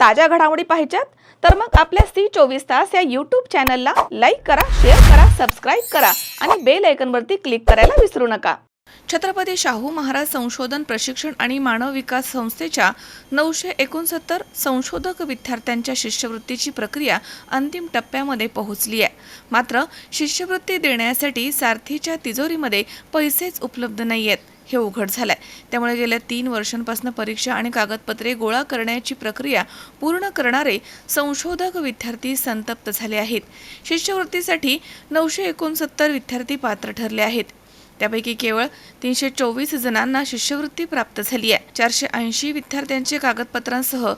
ताज्या घडामोडी पाहिजेत तर मग आपल्या सी चोवीस तास या यूट्यूब चॅनलला लाईक करा शेअर करा सबस्क्राईब करा आणि बेल आयकनवरती क्लिक करायला विसरू नका. छत्रपती शाहू महाराज संशोधन प्रशिक्षण आणि मानव विकास संस्थेच्या नऊशे एकोणसत्तर संशोधक विद्यार्थ्यांच्या शिष्यवृत्तीची प्रक्रिया अंतिम टप्प्यामध्ये पोहोचली आहे. मात्र शिष्यवृत्ती देण्यासाठी सारथीच्या तिजोरीमध्ये पैसेच उपलब्ध नाही आहेत हे उघड झालंय. त्यामुळे गेल्या तीन वर्षांपासून परीक्षा आणि कागदपत्रे गोळा करण्याची प्रक्रिया पूर्ण करणारे संशोधक विद्यार्थी संतप्त झाले आहेत. शिष्यवृत्तीसाठी नऊशे एकोणसत्तर विद्यार्थी पात्र ठरले आहेत. त्यापैकी केवळ तीनशे चोवीस जणांना शिष्यवृत्ती प्राप्त झाली आहे. चारशे ऐंशी विद्यार्थ्यांचे कागदपत्रांसह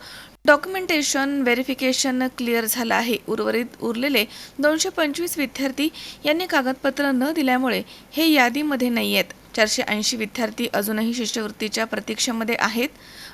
डॉक्युमेंटेशन व्हेरिफिकेशन क्लिअर झालं आहे. उर्वरित उरलेले दोनशे पंचवीस विद्यार्थी यांनी कागदपत्र न दिल्यामुळे हे यादीमध्ये नाही आहेत. चारशे ऐंशी विद्यार्थी अजूनही शिष्यवृत्तीच्या प्रतीक्षेमध्ये आहेत.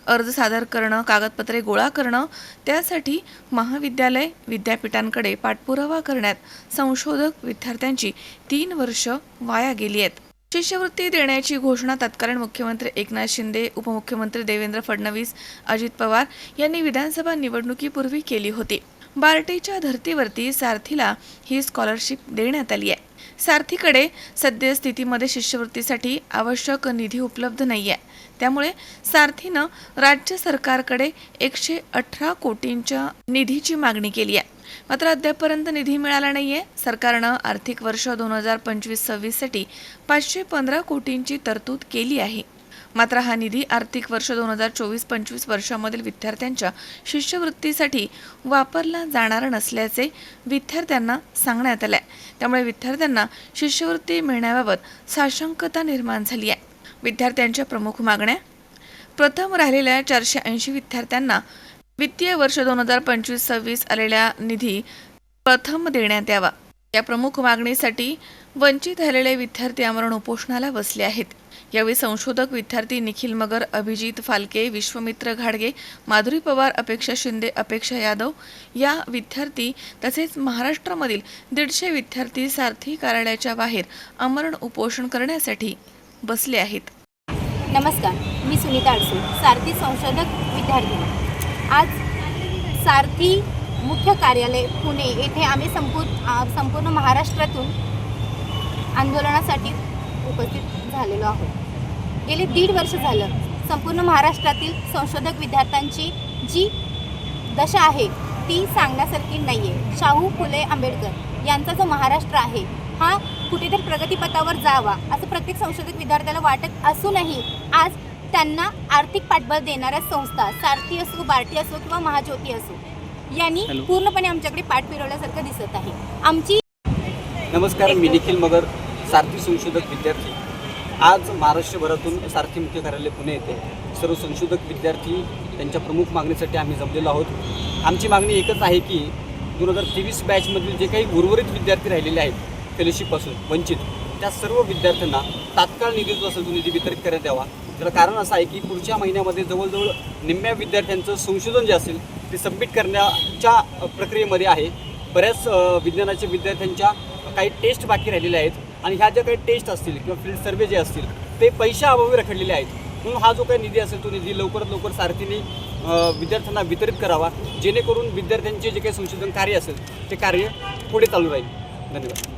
अर्ज सादर करणं कागदपत्रे गोळा करणं त्यासाठी महाविद्यालय विद्यापीठांकडे पाठपुरावा करण्यात संशोधक विद्यार्थ्यांची तीन वर्ष वाया गेली आहेत. शिष्यवृत्ती देण्याची घोषणा तत्कालीन मुख्यमंत्री एकनाथ शिंदे उपमुख्यमंत्री देवेंद्र फडणवीस अजित पवार यांनी विधानसभा निवडणुकीपूर्वी केली होती. बार्टीच्या धर्तीवरती सारथीला ही स्कॉलरशिप देण्यात आली आहे. सारथीकडे सद्यस्थितीमध्ये शिष्यवृत्तीसाठी आवश्यक निधी उपलब्ध नाही आहे त्यामुळे सारथीनं राज्य सरकारकडे एकशे अठरा कोटींच्या निधीची मागणी केली आहे. मात्र अद्यापपर्यंत निधी मिळाला नाहीये. सरकारनं आर्थिक वर्ष दोन हजार पंचवीस सव्वीससाठी पाचशे पंधरा कोटींची तरतूद केली आहे. मात्र हा निधी आर्थिक वर्ष दोन हजार चोवीस पंचवीस वर्षामधील विद्यार्थ्यांच्या शिष्यवृत्तीसाठी वापरला जाणार नसल्याचे विद्यार्थ्यांना सांगण्यात आलं आहे त्यामुळे विद्यार्थ्यांना शिष्यवृत्ती मिळण्याबाबत साशंकता निर्माण झाली आहे. विद्यार्थ्यांच्या प्रमुख मागण्या? प्रथम राहिलेल्या चारशे ऐंशी विद्यार्थ्यांना वित्तीय वर्ष दोन हजार पंचवीस सव्वीस आलेल्या निधी प्रथम देण्यात यावा. या प्रमुख मागणीसाठी वंचित राहिलेले विद्यार्थी आमरण उपोषणाला बसले आहेत. यावेळी संशोधक विद्यार्थी निखिल मगर अभिजित फालके विश्वमित्र घाडगे माधुरी पवार अपेक्षा शिंदे अपेक्षा यादव या विद्यार्थी तसेच महाराष्ट्रामधील दीडशे विद्यार्थी सारथी कार्यालयाच्या बाहेर आमरण उपोषण करण्यासाठी बसले आहेत. नमस्कार मी सुनीता अडसूळ सारथी संशोधक विद्यार्थी. आज सारथी मुख्य कार्यालय पुणे येथे आम्ही संपू संपूर्ण महाराष्ट्रातून आंदोलनासाठी उपस्थित झालेलो आहोत. गेले दीड वर्ष झालं संपूर्ण महाराष्ट्रातील संशोधक विद्यार्थ्यांची जी दशा आहे ती सांगण्यासारखी नाही आहे शाहू फुले आंबेडकर यांचा जो महाराष्ट्र आहे हा कुठेतरी प्रगतीपथावर जावा असं प्रत्येक संशोधक विद्यार्थ्याला वाटत असूनही आज त्यांना आर्थिक पाठबळ देणाऱ्या संस्था सारथी असो बार्टी असो किंवा महाज्योती असो यांनी. पूर्णपणे आमच्याकडे पाठ फिरवल्यासारखं दिसत आहे. आमची नमस्कार मी निखिल मगर सारथी संशोधक विद्यार्थी. आज महाराष्ट्रभरातून सारथी मुख्य कार्यालय पुणे येथे सर्व संशोधक विद्यार्थी त्यांच्या प्रमुख मागणीसाठी आम्ही जमलेलो आहोत. आमची मागणी एकच आहे की दोन हजार तेवीस बॅचमधील जे काही उर्वरित विद्यार्थी राहिलेले आहेत फेलोशिपपासून वंचित. त्या सर्व विद्यार्थ्यांना तात्काळ निधी जो असेल तो निधी वितरित करण्यात यावा. त्याला कारण असं आहे की पुढच्या महिन्यामध्ये जवळजवळ निम्म्या विद्यार्थ्यांचं संशोधन जे असेल ते सबमिट करण्याच्या प्रक्रियेमध्ये आहे. बऱ्याच विज्ञानाच्या विद्यार्थ्यांच्या काही टेस्ट बाकी राहिलेल्या आहेत आणि ह्या ज्या काही टेस्ट असतील किंवा फील्ड सर्वे जे असतील ते पैशाअभावी रखडलेले आहेत. म्हणून हा जो काही निधी असेल तो निधी लवकरात लवकर सारथीने विद्यार्थ्यांना वितरित करावा जेणेकरून विद्यार्थ्यांचे जे काही संशोधन कार्य असेल ते कार्य पुढे चालू राहील. धन्यवाद.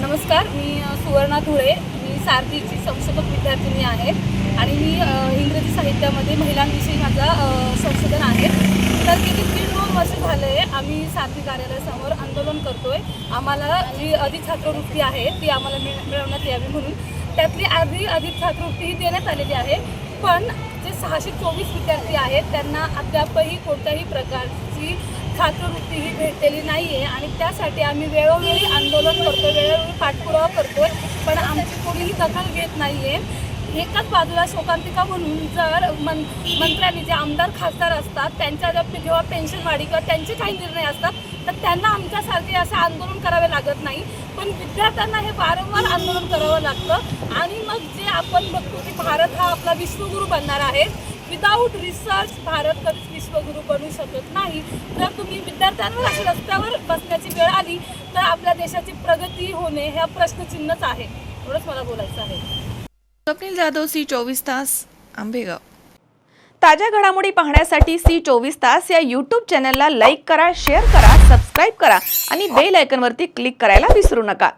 नमस्कार मी सुवर्णा धुळे. मी सारथीची संशोधक विद्यार्थिनी आहे आणि मी इंग्रजी साहित्यामध्ये महिलांविषयी माझा संशोधन आहे. तर किती दीड दोन वर्ष आहे आम्ही सारथी कार्यालयासमोर आंदोलन करतो आहे आम्हाला जी अधिक छात्रवृत्ती आहे ती आम्हाला मिळवण्यात यावी म्हणून. त्यातली अर्धी अधिक छात्रवृत्ती ही देण्यात आलेली आहे. पण जे सहाशे चोवीस विद्यार्थी आहेत त्यांना अद्यापही कोणत्याही प्रकारची छात्रवृत्ती ही भेटलेली नाही आहे आणि त्यासाठी आम्ही वेळोवेळी आंदोलन करतो वेळोवेळी पाठपुरावा करतो पण आमची कोणीही दखल घेत नाही आहे एकाच बाजूला शोकांतिका म्हणून जर मन मंत्र्यांनी जे आमदार खासदार असतात त्यांच्या जर जेव्हा पेन्शन वाढी किंवा त्यांचे काही निर्णय असतात तर त्यांना आमच्यासारखे असं आंदोलन करावे लागत नाही. पण विद्यार्थ्यांना हे वारंवार आंदोलन करावं लागतं. आणि मग जे आपण बघतो की भारत हा आपला विश्वगुरू बनणार आहे विदाऊट रिसर्च भारत कधीच विश्वगुरू बनू शकत नाही. जर तुम्ही विद्यार्थ्यांवर रस्त्यावर बसण्याची वेळ आली तर आपल्या देशाची प्रगती होणे हा प्रश्नचिन्हच आहे. एवढंच मला बोलायचं आहे. स्वप्नील जाधव सी चोवीस तास आंबेगाव. ताज्या घडामोडी पाहण्यासाठी सी चोवीस तास या यूट्यूब चॅनलला लाईक करा शेअर करा सबस्क्राईब करा आणि बेल आयकॉनवरती क्लिक करायला विसरू नका.